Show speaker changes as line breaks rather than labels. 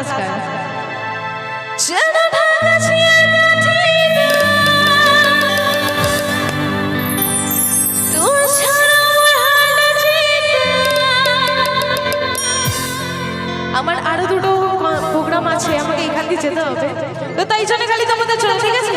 last আমার আমার আরও দুটো প্রোগ্রাম আছে আমাকে এখান দিয়ে যেতে হবে তো তাই জন্য খালি তোমাদের চলে ঠিক আছে